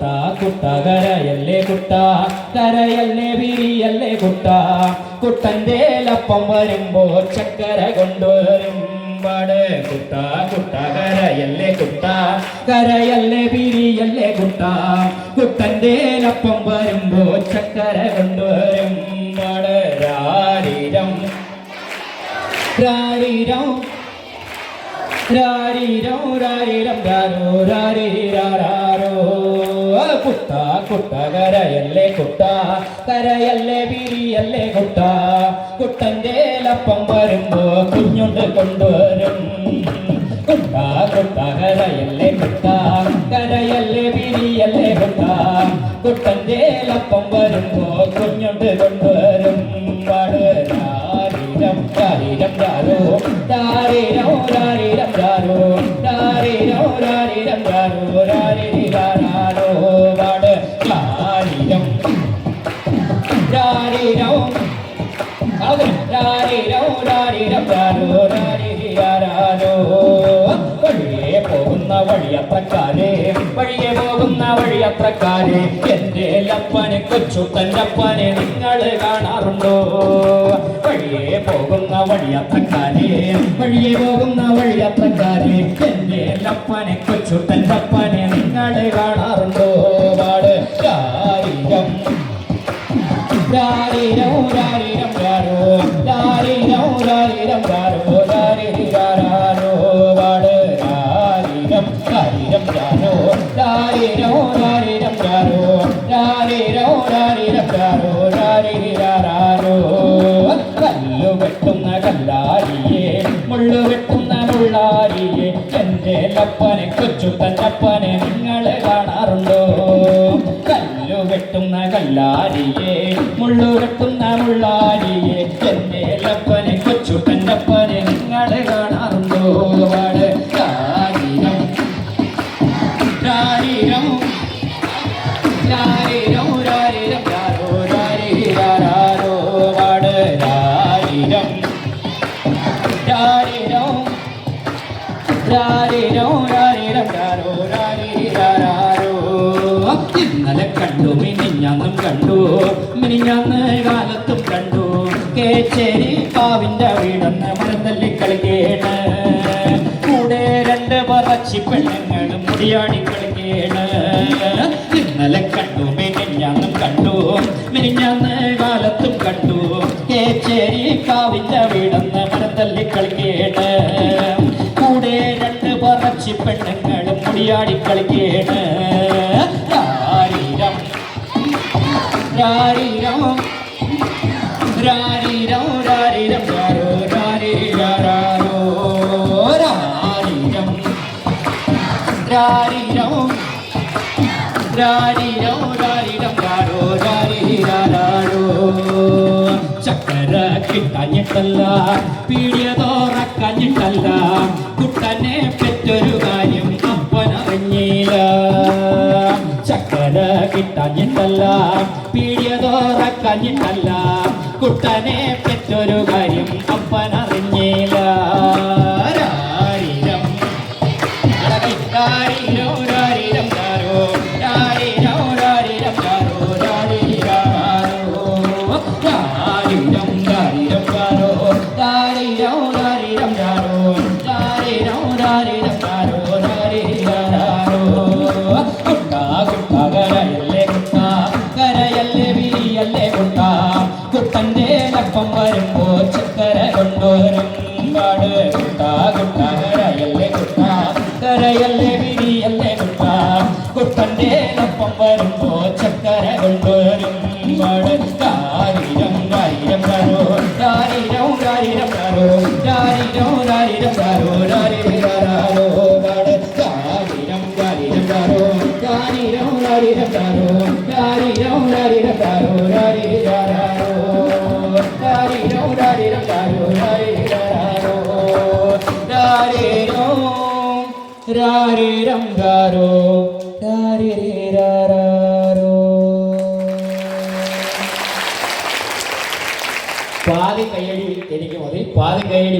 കുട്ട കുട്ട കരയല്ലേ കുട്ട കരയല്ലേ വിരിയല്ലേ കുട്ട. കുട്ടന്റെ ലപ്പം വരുമ്പോ ചക്കര കൊണ്ടുവരും പാട്. കുട്ട കുട്ട കരയല്ലേ കുട്ട കരയല്ലേ പിരിയല്ലേ കുട്ട. കുട്ടന്റെ ലപ്പം വരുമ്പോ ചക്കര കൊണ്ടുവരും പാട്. രാരീരം രാരീരം രാരീരം രാരീരം രാരോ രാരീരാരോ കുട്ട കുട്ട കരയല്ലേ കുട്ട കരയല്ലേ വിരിയല്ലേ കുട്ട കുട്ടന്റെ ലപ്പം വരുമ്പോ കുഞ്ഞുണ്ട് കൊണ്ടുവരും കുട്ട കുട്ട കരയല്ലേ കുട്ട കരയല്ലേ വിരിയല്ലേ കുട്ട കുട്ടന്റെ ലപ്പം വരുമ്പോ കുഞ്ഞുണ്ട് കൊണ്ടുവരും പാട് രാരീരം രാരീരം രാരോ രാരീരം രാരീരം വഴിയെ പോകുന്ന വഴിയത്രക്കാരെ വഴിയെ പോകുന്ന വഴിയത്രക്കാരെ എന്റെ ലപ്പനെ കൊച്ചു തല്ലപ്പനെ നിങ്ങൾ കാണാറുണ്ടോ വഴിയെ പോകുന്ന വഴിയത്രക്കാരെ വഴിയെ പോകുന്ന വഴിയത്രക്കാരെ എന്റെ ലപ്പനെ കൊച്ചു തല്ലപ്പനെ നിങ്ങൾ കാണാറുണ്ടോ പാട് രാരീരം വെട്ടുന്ന കല്ലാരിയെ മുള്ളു വെട്ടുന്ന മുള്ളാരിയെ എന്റെ ലപ്പനെ കൊച്ചു തന്നപ്പനെ കല്ലാരിയെ മുള്ളു കെട്ടുന്ന മുള്ളാരിയെ എന്റെ ലപ്പനെ കൊച്ചു തന്നപ്പനെ നിങ്ങൾ മിനിഞ്ഞാന്ന് കാലത്തും കണ്ടു. കേച്ചേരി കാവിന്റെ വീടെന്ന് മരന്തല്ലി കളിക്കേണ് കൂടെ രണ്ട് പറച്ചി പെണ്ണുങ്ങളും മുടിയാടി കളിക്കേണ് ഇന്നലെ കണ്ടു മിനിഞ്ഞാന്നും കണ്ടു. മിനിഞ്ഞാന്ന് കാലത്തും കണ്ടു. കേച്ചേരി കാവിന്റെ വീടെന്ന് മരന്തല്ലി കളിക്കേണ് കൂടെ രണ്ട് പറച്ചി പെണ്ണുങ്ങളും മുടിയാടി കളിക്കേണ് രാരീരം രാരോ ചക്കര കിട്ടാഞ്ഞിട്ടല്ല പീഡിയതോറക്കഞ്ഞിട്ടല്ല കുട്ടനെ പെറ്റൊരു കാര്യം അപ്പനറിഞ്ഞില്ല. ചക്കര കിട്ടഞ്ഞിട്ടല്ല പീഡിയതോറക്കഞ്ഞിട്ടല്ല കുട്ടനെ പെറ്റൊരു കാര്യം അപ്പനറിഞ്ഞില്ല രാരീരം പാട് കുട്ട കുട്ട കരയല്ലേ കുട്ട കരയല്ലേ വിരിയല്ലേ കുട്ട കുട്ടന്റെ ലപ്പം വരുമ്പോ ചക്കര കൊണ്ടുവരും പാട് കാരീരം കാരീരം കാരോ കാരീരം കാരീരം കാരോ കാരീരം കാരീരം കാരോ കാരീരാരോ പാട് കാരീരം കാരീരം കാരോ കാരീരം കാരീരം കാരോ കാരീരം കാരീരം കാരോ കാരീരാരോ കാരീരം കാരീരം കാരോ ದಾರಿ ರಂಗಾರೋ ದಾರಿ ರೀರಾರೋ பாதி கையடி தெரிக்கும் போது பாதி கையடி